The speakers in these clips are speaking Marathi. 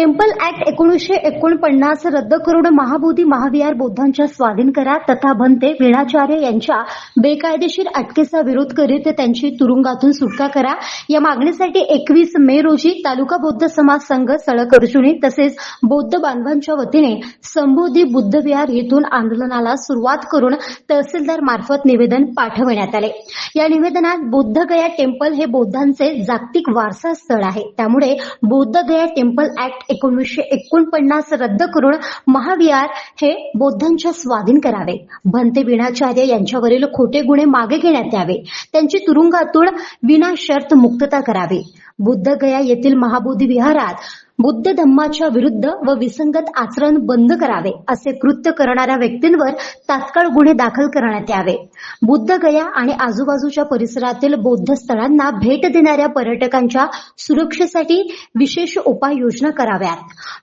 टेम्पल ऍक्ट एकोणीसशे एकोणपन्नास रद्द करून महाबोधी महाविहार बौद्धांच्या स्वाधीन करा तथा भंते वीणाचार्य यांच्या बेकायदेशीर अटकेचा विरोध करीत त्यांची तुरुंगातून सुटका करा. या मागणीसाठी एकवीस मे रोजी तालुका बौद्ध समाज संघ सळक अर्जुनी तसेच बौद्ध बांधवांच्या वतीने संबोधी बुद्ध विहार येथून आंदोलनाला सुरुवात करून तहसीलदार मार्फत निवेदन पाठवण्यात आले. या निवेदनात बुद्धगया टेम्पल हे बौद्धांचे जागतिक वारसा स्थळ आहे. त्यामुळे बौद्ध गया टेम्पल ऍक्ट एकोणीसशे एकोणपन्नास रद्द करून महाविहार हे बौद्धांच्या स्वाधीन करावे. भंते विणाचार्य यांच्यावरील खोटे गुन्हे मागे घेण्यात यावे. त्यांची तुरुंगातून विनाशर्त मुक्तता करावी. बुद्ध गया येथील महाबोधी विहारात बुद्ध धम्माच्या विरुद्ध व विसंगत आचरण बंद करावे असे कृत्य करणाऱ्या व्यक्तींवर तात्काळ गुन्हे दाखल करण्यात यावे. बुद्ध गया आणि आजूबाजूच्या परिसरातील बौद्ध स्थळांना भेट देणाऱ्या पर्यटकांच्या सुरक्षेसाठी विशेष उपाययोजना कराव्यात.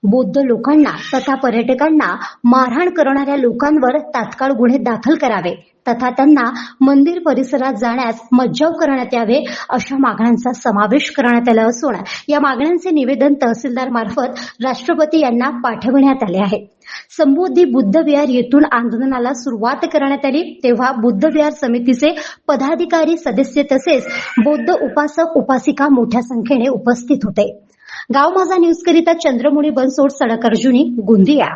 बौद्ध लोकांना तथा पर्यटकांना मारहाण करणाऱ्या लोकांवर तात्काळ गुन्हे दाखल करावे. तथा त्यांना मंदिर परिसरात जाण्यास मज्जाव करण्यात यावे अशा मागण्यांचा समावेश करण्यात आला असून या मागण्यांचे निवेदन तहसीलदार मार्फत राष्ट्रपती यांना पाठविण्यात आले आहे. संबोधी बुद्ध विहार येथून आंदोलनाला सुरुवात करण्यात आली. तेव्हा बुद्ध विहार समितीचे पदाधिकारी सदस्य तसेच बौद्ध उपासक उपासिका मोठ्या संख्येने उपस्थित होते. गाव माझा न्यूज करिता चंद्रमुनी बनसोड सडक अर्जुनी गोंदिया.